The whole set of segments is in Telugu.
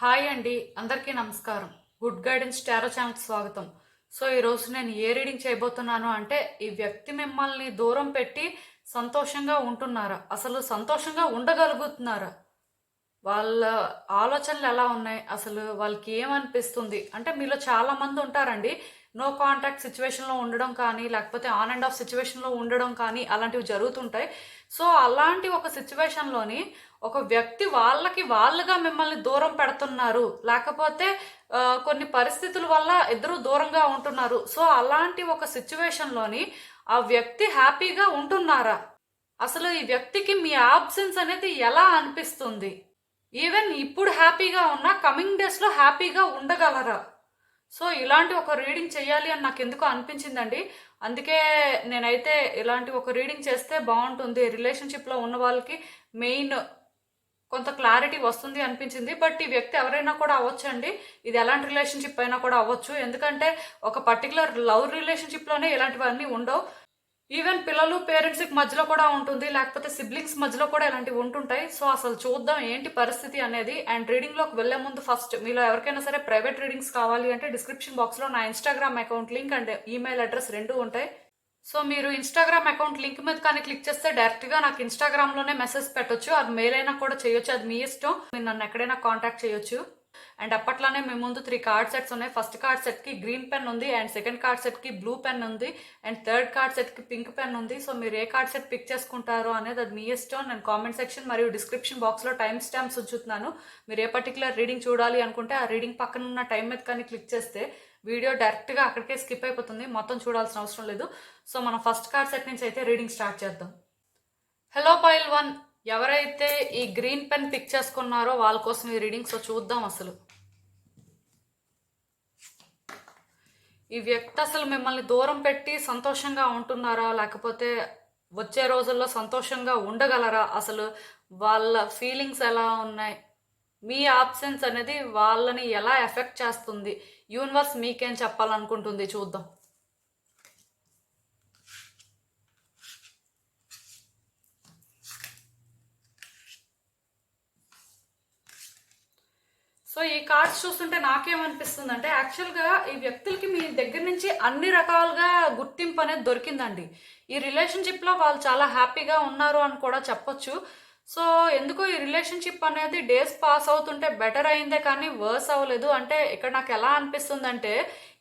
హాయ్ అండి అందరికీ నమస్కారం. గుడ్ గైడెన్స్ టారో ఛానల్ స్వాగతం. సో ఈరోజు నేను ఏ రీడింగ్ చేయబోతున్నాను అంటే ఈ వ్యక్తి మిమ్మల్ని దూరం పెట్టి సంతోషంగా ఉంటున్నారా? అసలు సంతోషంగా ఉండగలుగుతున్నారా? వాళ్ళ ఆలోచనలు ఎలా ఉన్నాయి? అసలు వాళ్ళకి ఏమనిపిస్తుంది? అంటే మీలో చాలా మంది ఉంటారండి నో కాంటాక్ట్ సిచ్యువేషన్లో ఉండడం కానీ లేకపోతే ఆన్ అండ్ ఆఫ్ సిచ్యువేషన్లో ఉండడం కానీ అలాంటివి జరుగుతుంటాయి. సో అలాంటి ఒక సిచ్యువేషన్లోని ఒక వ్యక్తి వాళ్ళకి వాళ్ళుగా మిమ్మల్ని దూరం పెడుతున్నారు. లేకపోతే కొన్ని పరిస్థితుల వల్ల ఇద్దరు దూరంగా ఉంటున్నారు. సో అలాంటి ఒక సిచ్యువేషన్లోని ఆ వ్యక్తి హ్యాపీగా ఉంటున్నారా? అసలు ఈ వ్యక్తికి మీ ఆబ్సెన్స్ అనేది ఎలా అనిపిస్తుంది? ఈవెన్ ఇప్పుడు హ్యాపీగా ఉన్నా కమింగ్ డేస్లో హ్యాపీగా ఉండగలరా? సో ఇలాంటి ఒక రీడింగ్ చేయాలి అని నాకు ఎందుకు అనిపించిందండి. అందుకే నేనైతే ఇలాంటి ఒక రీడింగ్ చేస్తే బాగుంటుంది. రిలేషన్షిప్లో ఉన్న వాళ్ళకి మెయిన్ కొంత క్లారిటీ వస్తుంది అనిపించింది బట్ ఈ వ్యక్తి ఎవరైనా కూడా అవ్వచ్చండి. ఇది ఎలాంటి రిలేషన్షిప్ అయినా కూడా అవ్వచ్చు. ఎందుకంటే ఒక పర్టికులర్ లవ్ రిలేషన్షిప్లోనే ఇలాంటివన్నీ ఉండవు. ఈవెన్ పిల్లలు పేరెంట్స్కి మధ్యలో కూడా ఉంటుంది లేకపోతే సిబ్లింగ్స్ మధ్యలో కూడా ఇలాంటివి ఉంటుంటాయి. సో అసలు చూద్దాం ఏంటి పరిస్థితి అనేది. అండ్ రీడింగ్లోకి వెళ్ళే వెళ్ళే ముందు ఫస్ట్ మీలో ఎవరికైనా సరే ప్రైవేట్ రీడింగ్స్ కావాలి అంటే డిస్క్రిప్షన్ బాక్స్లో నా Instagram account link and email address రెండు ఉంటాయి. సో మీరు ఇన్స్టాగ్రామ్ అకౌంట్ లింక్ మీద కానీ క్లిక్ చేస్తే డైరెక్ట్గా నాకు ఇన్స్టాగ్రామ్లోనే మెసేజ్ పెట్టొచ్చు. అది మెయిల్ అయినా కూడా చేయొచ్చు. అది మీ ఇష్టం. మీరు నన్ను ఎక్కడైనా కాంటాక్ట్ చేయొచ్చు. అండ్ అప్పట్లోనే మీ ముందు త్రీ కార్డ్ సెట్స్ ఉన్నాయి. ఫస్ట్ కార్డ్ సెట్కి గ్రీన్ పెన్ ఉంది. అండ్ సెకండ్ కార్డ్ సెట్కి బ్లూ పెన్ ఉంది. అండ్ థర్డ్ కార్డ్ సెట్కి పింక్ పెన్ ఉంది. సో మీరు ఏ కార్డ్ సెట్ పిక్ చేసుకుంటారో అనేది అది మీ ఇష్టం. నేను కామెంట్ సెక్షన్ మరియు డిస్క్రిప్షన్ బాక్స్లో టైం స్టాంప్స్ ఉంచుతున్నాను. మీరు ఏ పర్టికులర్ రీడింగ్ చూడాలి అనుకుంటే ఆ రీడింగ్ పక్కన ఉన్న టైం మీద కానీ క్లిక్ చేస్తే వీడియో డైరెక్ట్గా అక్కడికే స్కిప్ అయిపోతుంది. మొత్తం చూడాల్సిన అవసరం లేదు. సో మనం ఫస్ట్ కార్డ్ సెట్ నుంచి అయితే రీడింగ్ స్టార్ట్ చేద్దాం. హలో పాయిల్ వన్ ఎవరైతే ఈ గ్రీన్ పెన్ పిక్ చేసుకున్నారో వాళ్ళ కోసం ఈ రీడింగ్ సో చూద్దాం అసలు. ఈ వ్యక్తి అసలు మిమ్మల్ని దూరం పెట్టి సంతోషంగా ఉంటున్నారా? లేకపోతే వచ్చే రోజుల్లో సంతోషంగా ఉండగలరా? అసలు వాళ్ళ ఫీలింగ్స్ ఎలా ఉన్నాయి? మీ ఆబ్సెన్స్ అనేది వాళ్ళని ఎలా ఎఫెక్ట్ చేస్తుంది? యూనివర్స్ మీకేం చెప్పాలనుకుంటుంది? చూద్దాం. సో ఈ కార్డ్స్ చూస్తుంటే నాకేమనిపిస్తుంది అంటే యాక్చువల్గా ఈ వ్యక్తులకి మీ దగ్గర నుంచి అన్ని రకాలుగా గుర్తింపు అనేది దొరికిందండి. ఈ రిలేషన్షిప్లో వాళ్ళు చాలా హ్యాపీగా ఉన్నారు అని కూడా చెప్పొచ్చు. సో ఎందుకో ఈ రిలేషన్షిప్ అనేది డేస్ పాస్ అవుతుంటే బెటర్ అయిందే కానీ వర్స్ అవ్వలేదు. అంటే ఇక్కడ నాకు ఎలా అనిపిస్తుందంటే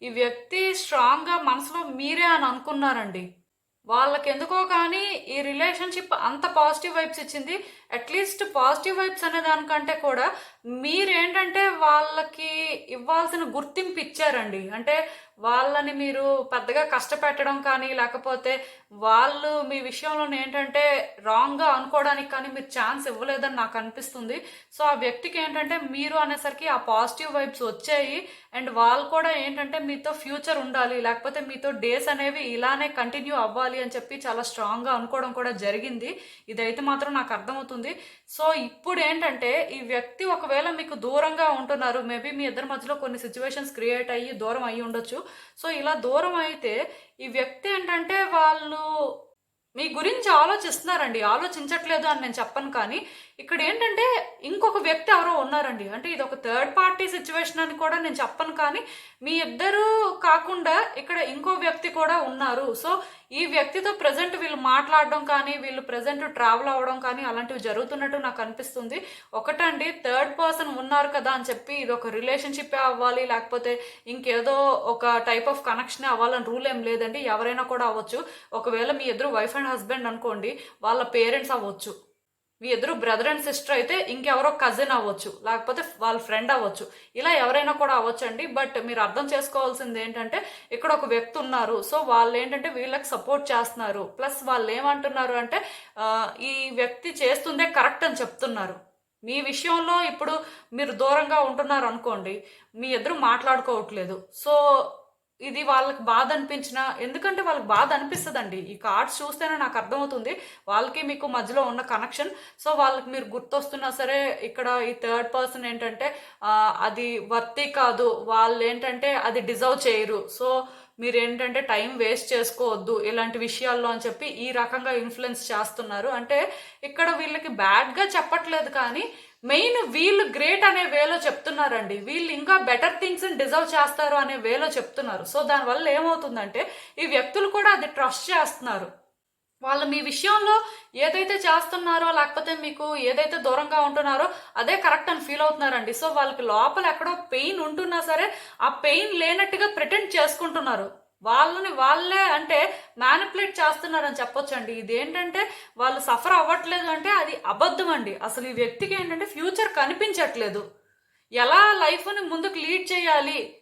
ఈ వ్యక్తి స్ట్రాంగ్గా మనసులో మీరే అని అనుకున్నారండి. వాళ్ళకి ఎందుకో కానీ ఈ రిలేషన్షిప్ అంత పాజిటివ్ వైబ్స్ ఇచ్చింది. అట్లీస్ట్ పాజిటివ్ వైబ్స్ అనే దానికంటే కూడా మీరేంటంటే వాళ్ళకి ఇవ్వాల్సిన గుర్తింపు ఇచ్చారండి. అంటే వాళ్ళని మీరు పెద్దగా కష్టపెట్టడం కానీ లేకపోతే వాళ్ళు మీ విషయంలో ఏంటంటే రాంగ్గా అనుకోవడానికి కానీ మీరు ఛాన్స్ ఇవ్వలేదని నాకు అనిపిస్తుంది. సో ఆ వ్యక్తికి ఏంటంటే మీరు అనేసరికి ఆ పాజిటివ్ వైబ్స్ వచ్చాయి. అండ్ వాళ్ళు కూడా ఏంటంటే మీతో ఫ్యూచర్ ఉండాలి లేకపోతే మీతో డేస్ అనేవి ఇలానే కంటిన్యూ అవ్వాలి అని చెప్పి చాలా స్ట్రాంగ్గా అనుకోవడం కూడా జరిగింది. ఇదైతే మాత్రం నాకు అర్థమవుతుంది. సో ఇప్పుడు ఏంటంటే ఈ వ్యక్తి ఒకవేళ మీకు దూరంగా ఉంటున్నారు మేబీ మీ ఇద్దరి మధ్యలో కొన్ని సిచ్యువేషన్స్ క్రియేట్ అయ్యి దూరం అయ్యి ఉండొచ్చు. సో ఇలా దూరం అయితే ఈ వ్యక్తి ఏంటంటే వాళ్ళు మీ గురించి ఆలోచిస్తున్నారండి. ఆలోచించట్లేదు అని నేను చెప్పను కానీ ఇక్కడ ఏంటంటే ఇంకొక వ్యక్తి ఎవరో ఉన్నారండి. అంటే ఇది ఒక థర్డ్ పార్టీ సిచ్యువేషన్ అని కూడా నేను చెప్పను కానీ మీ ఇద్దరు కాకుండా ఇక్కడ ఇంకో వ్యక్తి కూడా ఉన్నారు. సో ఈ వ్యక్తితో ప్రజెంట్ వీళ్ళు మాట్లాడడం కానీ వీళ్ళు ప్రజెంట్ ట్రావెల్ అవ్వడం కానీ అలాంటివి జరుగుతున్నట్టు నాకు అనిపిస్తుంది. ఒకటండి థర్డ్ పర్సన్ ఉన్నారు కదా అని చెప్పి ఇది ఒక రిలేషన్షిప్ అవ్వాలి లేకపోతే ఇంకేదో ఒక టైప్ ఆఫ్ కనెక్షన్ అవ్వాలని రూల్ ఏం లేదండి. ఎవరైనా కూడా అవ్వచ్చు. ఒకవేళ మీ ఇద్దరు వైఫ్ అండ్ హస్బెండ్ అనుకోండి వాళ్ళ పేరెంట్స్ అవ్వచ్చు. మీ ఇద్దరు బ్రదర్ అండ్ సిస్టర్ అయితే ఇంకెవరో కజిన్ అవ్వచ్చు లేకపోతే వాళ్ళ ఫ్రెండ్ అవ్వచ్చు. ఇలా ఎవరైనా కూడా అవ్వచ్చు అండి బట్ మీరు అర్థం చేసుకోవాల్సింది ఏంటంటే ఇక్కడ ఒక వ్యక్తి ఉన్నారు. సో వాళ్ళు ఏంటంటే వీళ్ళకి సపోర్ట్ చేస్తున్నారు. ప్లస్ వాళ్ళు ఏమంటున్నారు అంటే ఈ వ్యక్తి చేస్తుందే కరెక్ట్ అని చెప్తున్నారు. మీ విషయంలో ఇప్పుడు మీరు దూరంగా ఉంటున్నారు అనుకోండి మీ ఇద్దరు మాట్లాడుకోవట్లేదు. సో ఇది వాళ్ళకి బాధ అనిపించిన ఎందుకంటే వాళ్ళకి బాధ అనిపిస్తుందండి. ఈ కార్డ్స్ చూస్తేనే నాకు అర్థమవుతుంది. వాళ్ళకి మీకు మధ్యలో ఉన్న కనెక్షన్ సో వాళ్ళకి మీరు గుర్తొస్తున్నా సరే ఇక్కడ ఈ థర్డ్ పర్సన్ ఏంటంటే అది వర్తి కాదు. వాళ్ళు ఏంటంటే అది డిజర్వ్ చేయరు. సో మీరు ఏంటంటే టైం వేస్ట్ చేసుకోవద్దు ఇలాంటి విషయాల్లో అని చెప్పి ఈ రకంగా ఇన్ఫ్లుయెన్స్ చేస్తున్నారు. అంటే ఇక్కడ వీళ్ళకి బ్యాడ్గా చెప్పట్లేదు కానీ మెయిన్ వీళ్ళు గ్రేట్ అనే వేలో చెప్తున్నారండి. వీళ్ళు ఇంకా బెటర్ థింగ్స్ డిజర్వ్ చేస్తారు అనే వేలో చెప్తున్నారు. సో దానివల్ల ఏమవుతుందంటే ఈ వ్యక్తులు కూడా అది ట్రస్ట్ చేస్తున్నారు. వాళ్ళు మీ విషయంలో ఏదైతే చేస్తున్నారో లేకపోతే మీకు ఏదైతే దూరంగా ఉంటున్నారో అదే కరెక్ట్ అని ఫీల్ అవుతున్నారండి. సో వాళ్ళకి లోపల ఎక్కడో పెయిన్ ఉంటున్నా సరే ఆ పెయిన్ లేనట్టుగా ప్రిటెండ్ చేసుకుంటున్నారు. వాళ్ళని వాళ్ళే అంటే మ్యానిపులేట్ చేస్తున్నారని చెప్పొచ్చండి. ఇదేంటంటే వాళ్ళు సఫర్ అవ్వట్లేదు అంటే అది అబద్ధం అండి. అసలు ఈ వ్యక్తికి ఏంటంటే ఫ్యూచర్ కనిపించట్లేదు. ఎలా లైఫ్ని ముందుకు లీడ్ చేయాలి?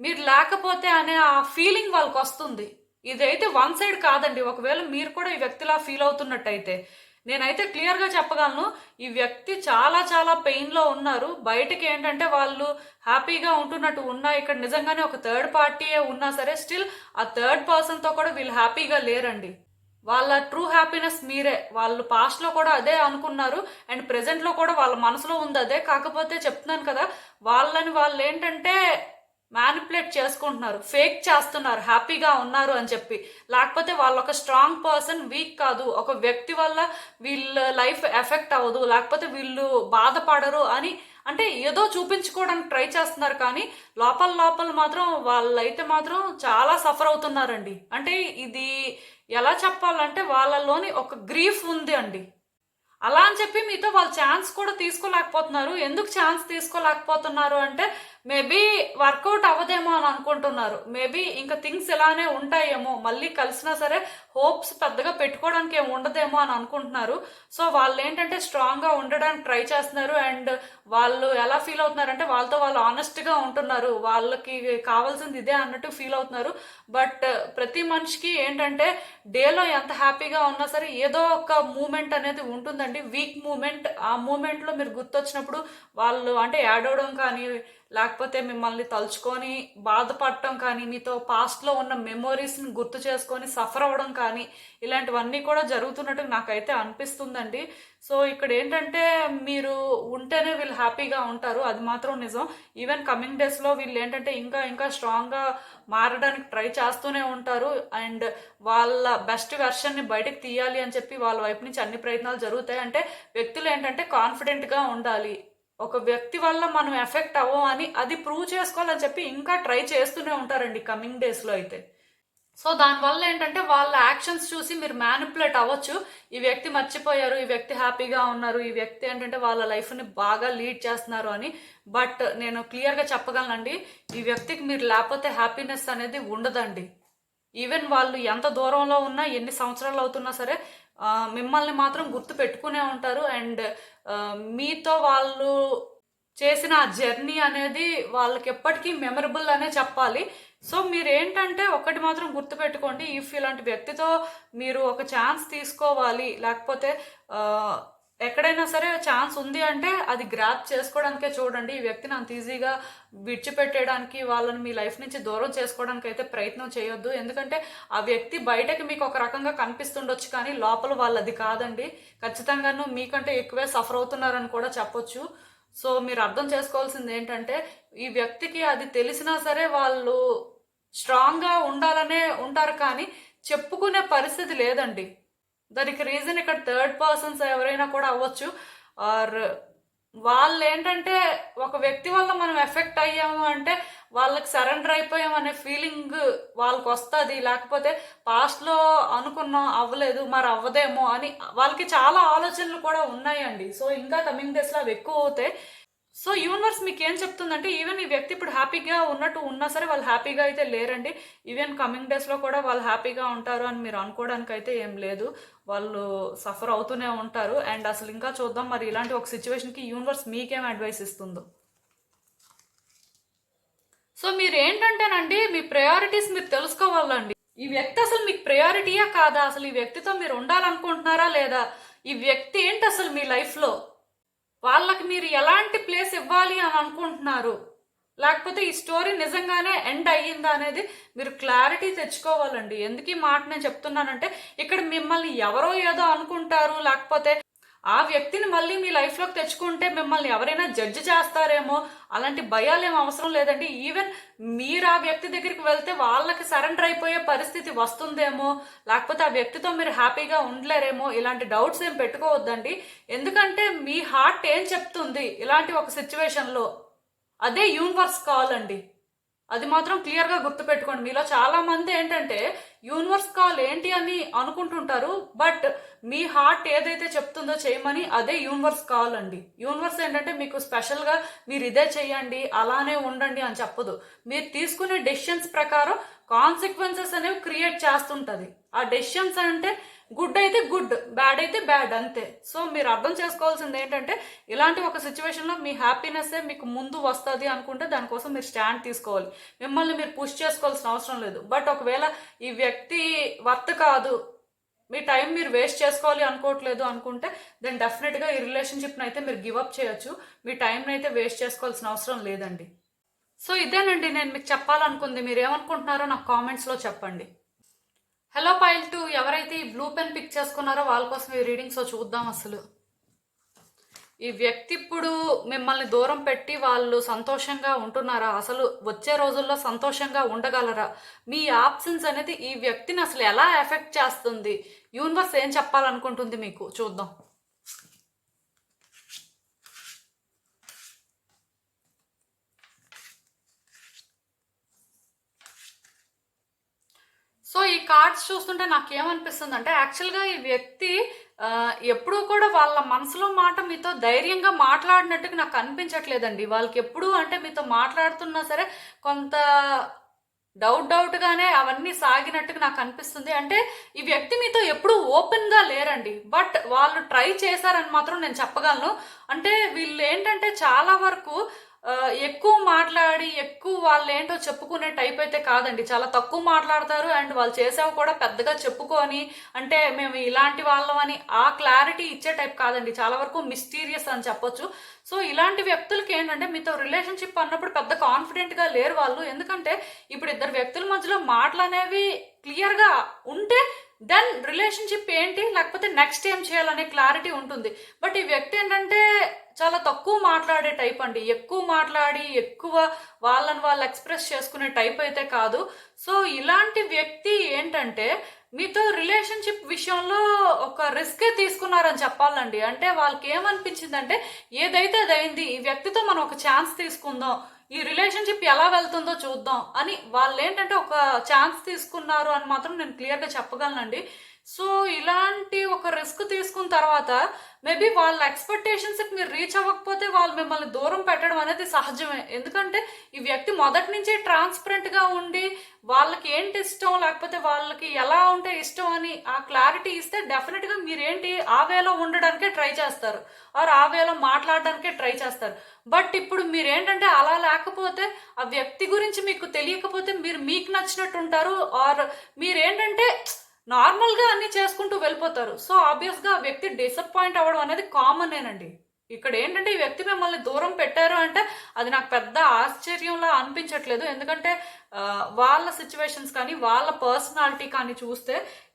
మీరు లేకపోతే అనే ఆ ఫీలింగ్ వాళ్ళకి వస్తుంది ఇదైతే వన్ సైడ్ కాదండి. ఒకవేళ మీరు కూడా ఈ వ్యక్తిలా ఫీల్ అవుతున్నట్టయితే. నేనైతే క్లియర్గా చెప్పగలను ఈ వ్యక్తి చాలా చాలా పెయిన్లో ఉన్నారు. బయటకి ఏంటంటే వాళ్ళు హ్యాపీగా ఉంటున్నట్టు ఉన్నా ఇక్కడ నిజంగానే ఒక థర్డ్ పార్టీయే ఉన్నా సరే స్టిల్ ఆ థర్డ్ పర్సన్తో కూడా వీళ్ళు హ్యాపీగా లేరండి. వాళ్ళ ట్రూ హ్యాపీనెస్ మీరే. వాళ్ళు పాస్ట్లో కూడా అదే అనుకున్నారు అండ్ ప్రెజెంట్లో కూడా వాళ్ళ మనసులో ఉంది అదే. కాకపోతే చెప్తున్నాను కదా వాళ్ళని వాళ్ళు ఏంటంటే మ్యానిపులేట్ చేసుకుంటున్నారు ఫేక్ చేస్తున్నారు హ్యాపీగా ఉన్నారు అని చెప్పి. లేకపోతే వాళ్ళు ఒక స్ట్రాంగ్ పర్సన్ వీక్ కాదు ఒక వ్యక్తి వల్ల వీళ్ళ లైఫ్ ఎఫెక్ట్ అవ్వదు లేకపోతే వీళ్ళు బాధపడరు అని అంటే ఏదో చూపించుకోవడానికి ట్రై చేస్తున్నారు కానీ లోపల లోపల మాత్రం వాళ్ళైతే మాత్రం చాలా సఫర్ అవుతున్నారండి. అంటే ఇది ఎలా చెప్పాలంటే వాళ్ళలోని ఒక గ్రీఫ్ ఉంది అండి. అలా అని చెప్పి మీతో వాళ్ళు ఛాన్స్ కూడా తీసుకోలేకపోతున్నారు. ఎందుకు ఛాన్స్ తీసుకోలేకపోతున్నారు అంటే మేబీ వర్కౌట్ అవ్వదేమో అని అనుకుంటున్నారు. మేబీ ఇంకా థింగ్స్ ఇలానే ఉంటాయేమో. మళ్ళీ కలిసినా సరే హోప్స్ పెద్దగా పెట్టుకోవడానికి ఏమి ఉండదేమో అని అనుకుంటున్నారు. సో వాళ్ళు ఏంటంటే స్ట్రాంగ్గా ఉండడానికి ట్రై చేస్తున్నారు. అండ్ వాళ్ళు ఎలా ఫీల్ అవుతున్నారంటే వాళ్ళతో వాళ్ళు ఆనెస్ట్గా ఉంటున్నారు. వాళ్ళకి కావాల్సింది ఇదే అన్నట్టు ఫీల్ అవుతున్నారు. బట్ ప్రతి మనిషికి ఏంటంటే డేలో ఎంత హ్యాపీగా ఉన్నా సరే ఏదో ఒక మూమెంట్ అనేది ఉంటుందండి. Weak moment. ఆ మూమెంట్లో మీరు గుర్తొచ్చినప్పుడు వాళ్ళు అంటే యాడ్ అవడం కానీ లేకపోతే మిమ్మల్ని తలుచుకొని బాధపడటం కానీ మీతో పాస్ట్లో ఉన్న మెమొరీస్ని గుర్తు చేసుకొని సఫర్ అవ్వడం కానీ ఇలాంటివన్నీ కూడా జరుగుతున్నట్టు నాకైతే అనిపిస్తుందండి. సో ఇక్కడ ఏంటంటే మీరు ఉంటేనే వీళ్ళు హ్యాపీగా ఉంటారు. అది మాత్రం నిజం. ఈవెన్ కమింగ్ డేస్లో వీళ్ళు ఏంటంటే ఇంకా ఇంకా స్ట్రాంగ్గా మారడానికి ట్రై చేస్తూనే ఉంటారు. అండ్ వాళ్ళ బెస్ట్ వెర్షన్ని బయటకు తీయాలి అని చెప్పి వాళ్ళ వైపు నుంచి అన్ని ప్రయత్నాలు జరుగుతాయి. అంటే వ్యక్తులు ఏంటంటే కాన్ఫిడెంట్గా ఉండాలి. ఒక వ్యక్తి వల్ల మనం ఎఫెక్ట్ అవ్వం అని అది ప్రూవ్ చేసుకోవాలని చెప్పి ఇంకా ట్రై చేస్తూనే ఉంటారండి కమింగ్ డేస్లో అయితే. సో దానివల్ల ఏంటంటే వాళ్ళ యాక్షన్స్ చూసి మీరు మ్యానిపులేట్ అవ్వచ్చు. ఈ వ్యక్తి మర్చిపోయారు ఈ వ్యక్తి హ్యాపీగా ఉన్నారు ఈ వ్యక్తి ఏంటంటే వాళ్ళ లైఫ్ని బాగా లీడ్ చేస్తున్నారు అని. బట్ నేను క్లియర్గా చెప్పగలనండి ఈ వ్యక్తికి మీరు లేకపోతే హ్యాపీనెస్ అనేది ఉండదండి. ఈవెన్ వాళ్ళు ఎంత దూరంలో ఉన్నా ఎన్ని సంవత్సరాలు అవుతున్నా సరే మిమ్మల్ని మాత్రం గుర్తు పెట్టుకునే ఉంటారు. అండ్ మీతో వాళ్ళు చేసిన ఆ జర్నీ అనేది వాళ్ళకి ఎప్పటికీ మెమరబుల్ అనే చెప్పాలి. సో మీరు ఏంటంటే ఒకటి మాత్రం గుర్తుపెట్టుకోండి. ఇఫ్ ఇలాంటి వ్యక్తితో మీరు ఒక ఛాన్స్ తీసుకోవాలి లేకపోతే ఎక్కడైనా సరే ఛాన్స్ ఉంది అంటే అది గ్రాప్ చేసుకోవడానికే చూడండి. ఈ వ్యక్తిని అంత ఈజీగా విడిచిపెట్టేయడానికి వాళ్ళని మీ లైఫ్ నుంచి దూరం చేసుకోవడానికి అయితే ప్రయత్నం చేయొద్దు. ఎందుకంటే ఆ వ్యక్తి బయటకి మీకు ఒక రకంగా కనిపిస్తుండొచ్చు కానీ లోపల వాళ్ళది కాదండి. ఖచ్చితంగాను మీకంటే ఎక్కువే సఫర్ అవుతున్నారని కూడా చెప్పొచ్చు. సో మీరు అర్థం చేసుకోవాల్సింది ఏంటంటే ఈ వ్యక్తికి అది తెలిసినా సరే వాళ్ళు స్ట్రాంగ్గా ఉండాలనే ఉంటారు కానీ చెప్పుకునే పరిస్థితి లేదండి. దానికి రీజన్ ఇక్కడ థర్డ్ పర్సన్స్ ఎవరైనా కూడా అవ్వచ్చు. ఆర్ వాళ్ళు ఏంటంటే ఒక వ్యక్తి వల్ల మనం ఎఫెక్ట్ అయ్యాము అంటే వాళ్ళకి సరెండర్ అయిపోయాం అనే ఫీలింగ్ వాళ్ళకి వస్తుంది లేకపోతే పాస్ట్లో అనుకున్నాం అవ్వలేదు మరి అవ్వదేమో అని వాళ్ళకి చాలా ఆలోచనలు కూడా ఉన్నాయండి. సో ఇంకా కమింగ్ డేస్లో అవి ఎక్కువ అవుతాయి. సో యూనివర్స్ మీకు ఏం చెప్తుందంటే ఈవెన్ ఈ వ్యక్తి ఇప్పుడు హ్యాపీగా ఉన్నట్టు ఉన్నా సరే వాళ్ళు హ్యాపీగా అయితే లేరండి. ఈవెన్ కమింగ్ డేస్లో కూడా వాళ్ళు హ్యాపీగా ఉంటారు అని మీరు అనుకోవడానికి అయితే ఏం లేదు. వాళ్ళు సఫర్ అవుతూనే ఉంటారు. అండ్ అసలు ఇంకా చూద్దాం మరి ఇలాంటి ఒక సిచ్యువేషన్కి యూనివర్స్ మీకేం అడ్వైస్ ఇస్తుందో. సో మీరు ఏంటంటేనండి మీ ప్రయారిటీస్ మీరు తెలుసుకోవాలండి. ఈ వ్యక్తి అసలు మీకు ప్రయారిటీయా కాదా? అసలు ఈ వ్యక్తితో మీరు ఉండాలనుకుంటున్నారా లేదా? ఈ వ్యక్తి ఏంటి అసలు మీ లైఫ్లో వాళ్ళకి మీరు ఎలాంటి ప్లేస్ ఇవ్వాలి అని అనుకుంటున్నారు? లేకపోతే ఈ స్టోరీ నిజంగానే ఎండ్ అయ్యిందా అనేది మీరు క్లారిటీ తెచ్చుకోవాలండి. ఎందుకు ఈ మాట నేను చెప్తున్నానంటే ఇక్కడ మిమ్మల్ని ఎవరో ఏదో అనుకుంటారు లేకపోతే ఆ వ్యక్తిని మళ్ళీ మీ లైఫ్లోకి తెచ్చుకుంటే మిమ్మల్ని ఎవరైనా జడ్జ్ చేస్తారేమో అలాంటి భయాలు ఏం అవసరం లేదండి. ఈవెన్ మీరు ఆ వ్యక్తి దగ్గరికి వెళ్తే వాళ్ళకి సరెండర్ అయిపోయే పరిస్థితి వస్తుందేమో లేకపోతే ఆ వ్యక్తితో మీరు హ్యాపీగా ఉండలేరేమో ఇలాంటి డౌట్స్ ఏం పెట్టుకోవద్దండి. ఎందుకంటే మీ హార్ట్ ఏం చెప్తుంది ఇలాంటి ఒక సిచ్యువేషన్లో అదే యూనివర్స్ కావాలండి అది మాత్రం క్లియర్గా గుర్తుపెట్టుకోండి. మీలో చాలా మంది ఏంటంటే యూనివర్స్ కాల్ ఏంటి అని అనుకుంటుంటారు బట్ మీ హార్ట్ ఏదైతే చెప్తుందో చేయమని అదే యూనివర్స్ కాల్ అండి. యూనివర్స్ ఏంటంటే మీకు స్పెషల్గా మీరు ఇదే చేయండి అలానే ఉండండి అని చెప్పదు. మీరు తీసుకునే డెసిషన్స్ ప్రకారం కాన్సిక్వెన్సెస్ అనేవి క్రియేట్ చేస్తుంటుంది. ఆ డెసిషన్స్ అంటే గుడ్ అయితే గుడ్ బ్యాడ్ అయితే బ్యాడ్ అంతే. సో మీరు అర్థం చేసుకోవాల్సింది ఏంటంటే ఇలాంటి ఒక సిచ్యువేషన్లో మీ హ్యాపీనెస్ మీకు ముందు వస్తుంది అనుకుంటే దానికోసం మీరు స్టాండ్ తీసుకోవాలి. మిమ్మల్ని మీరు పుష్ చేసుకోవాల్సిన అవసరం లేదు. బట్ ఒకవేళ ఈ వ్యక్తి వర్త్ కాదు మీ టైం మీరు వేస్ట్ చేసుకోవాలి అనుకోవట్లేదు అనుకుంటే దెన్ డెఫినెట్గా ఈ రిలేషన్షిప్ని అయితే మీరు గివప్ చేయొచ్చు. మీ టైంని అయితే వేస్ట్ చేసుకోవాల్సిన అవసరం లేదండి. సో ఇదేనండి నేను మీకు చెప్పాలనుకుంది. మీరు ఏమనుకుంటున్నారో నాకు కామెంట్స్లో చెప్పండి. హలో పైల్ టూ ఎవరైతే ఈ బ్లూ పెన్ పిక్ చేసుకున్నారో వాళ్ళ కోసం ఈ రీడింగ్స్ చూద్దాం అసలు. ఈ వ్యక్తి ఇప్పుడు మిమ్మల్ని దూరం పెట్టి వాళ్ళు సంతోషంగా ఉంటున్నారా? అసలు వచ్చే రోజుల్లో సంతోషంగా ఉండగలరా? మీ ఆప్షన్స్ అనేది ఈ వ్యక్తిని అసలు ఎలా ఎఫెక్ట్ చేస్తుంది? యూనివర్స్ ఏం చెప్పాలనుకుంటుంది మీకు? చూద్దాం సో ఈ కార్డ్స్ చూస్తుంటే నాకేమనిపిస్తుంది అంటే యాక్చువల్గా ఈ వ్యక్తి ఎప్పుడూ కూడా వాళ్ళ మనసులో మాట మీతో ధైర్యంగా మాట్లాడినట్టుగా నాకు అనిపించట్లేదండి. వాళ్ళకి ఎప్పుడూ అంటే మీతో మాట్లాడుతున్నా సరే కొంత డౌట్ డౌట్గానే అవన్నీ సాగినట్టుగా నాకు అనిపిస్తుంది. అంటే ఈ వ్యక్తి మీతో ఎప్పుడూ ఓపెన్గా లేరండి. బట్ వాళ్ళు ట్రై చేశారని మాత్రం నేను చెప్పగలను. అంటే వీళ్ళు ఏంటంటే చాలా వరకు ఎక్కువ మాట్లాడి ఎక్కువ వాళ్ళు ఏంటో చెప్పుకునే టైప్ అయితే కాదండి. చాలా తక్కువ మాట్లాడతారు అండ్ వాళ్ళు చేసేవి కూడా పెద్దగా చెప్పుకొని అంటే మేము ఇలాంటి వాళ్ళం అని ఆ క్లారిటీ ఇచ్చే టైప్ కాదండి. చాలా వరకు మిస్టీరియస్ అని చెప్పొచ్చు. సో ఇలాంటి వ్యక్తులకి ఏంటంటే మీతో రిలేషన్షిప్ అన్నప్పుడు పెద్ద కాన్ఫిడెంట్గా లేరు వాళ్ళు. ఎందుకంటే ఇప్పుడు ఇద్దరు వ్యక్తుల మధ్యలో మాటలు అనేవి క్లియర్గా ఉంటే దెన్ రిలేషన్షిప్ ఏంటి? లేకపోతే నెక్స్ట్ ఏం చేయాలనే క్లారిటీ ఉంటుంది. బట్ ఈ వ్యక్తి ఏంటంటే చాలా తక్కువ మాట్లాడే టైప్ అండి. ఎక్కువ మాట్లాడి ఎక్కువ వాళ్ళని వాళ్ళు ఎక్స్ప్రెస్ చేసుకునే టైప్ అయితే కాదు. సో ఇలాంటి వ్యక్తి ఏంటంటే మీతో రిలేషన్షిప్ విషయంలో ఒక రిస్కే తీసుకున్నారని చెప్పాలండి. అంటే వాళ్ళకి ఏమనిపించిందంటే ఏదైతే అదైంది ఈ వ్యక్తితో మనం ఒక ఛాన్స్ తీసుకుందాం. ఈ రిలేషన్షిప్ ఎలా వెళ్తుందో చూద్దాం అని వాళ్ళు ఏంటంటే ఒక ఛాన్స్ తీసుకున్నారు అని మాత్రం నేను క్లియర్గా చెప్పగలనండి. సో ఇలాంటి ఒక రిస్క్ తీసుకున్న తర్వాత మేబీ వాళ్ళ ఎక్స్పెక్టేషన్స్కి మీరు రీచ్ అవ్వకపోతే వాళ్ళు మిమ్మల్ని దూరం పెట్టడం అనేది సహజమే. ఎందుకంటే ఈ వ్యక్తి మొదటి నుంచే ట్రాన్స్పరెంట్గా ఉండి వాళ్ళకి ఏంటి ఇష్టం లేకపోతే వాళ్ళకి ఎలా ఉంటే ఇష్టం అని ఆ క్లారిటీ ఇస్తే డెఫినెట్గా మీరేంటి ఆ వేలో ఉండడానికే ట్రై చేస్తారు. ఆర్ ఆ వేలో మాట్లాడడానికే ట్రై చేస్తారు. బట్ ఇప్పుడు మీరేంటంటే అలా లేకపోతే ఆ వ్యక్తి గురించి మీకు తెలియకపోతే మీరు మీకు నచ్చినట్టు ఉంటారు ఆర్ మీరేంటంటే నార్మల్గా అన్ని చేసుకుంటూ వెళ్ళిపోతారు. సో ఆబ్వియస్గా ఆ వ్యక్తి డిసప్పాయింట్ అవ్వడం అనేది కామనేనండి ఇక్కడ ఏంటంటే ఈ వ్యక్తి మిమ్మల్ని దూరం పెట్టారు అంటే అది నాకు పెద్ద ఆశ్చర్యంలా అనిపించట్లేదు. ఎందుకంటే వాళ్ళ సిచ్యువేషన్స్ కానీ వాళ్ళ పర్సనాలిటీ కానీ చూస్తే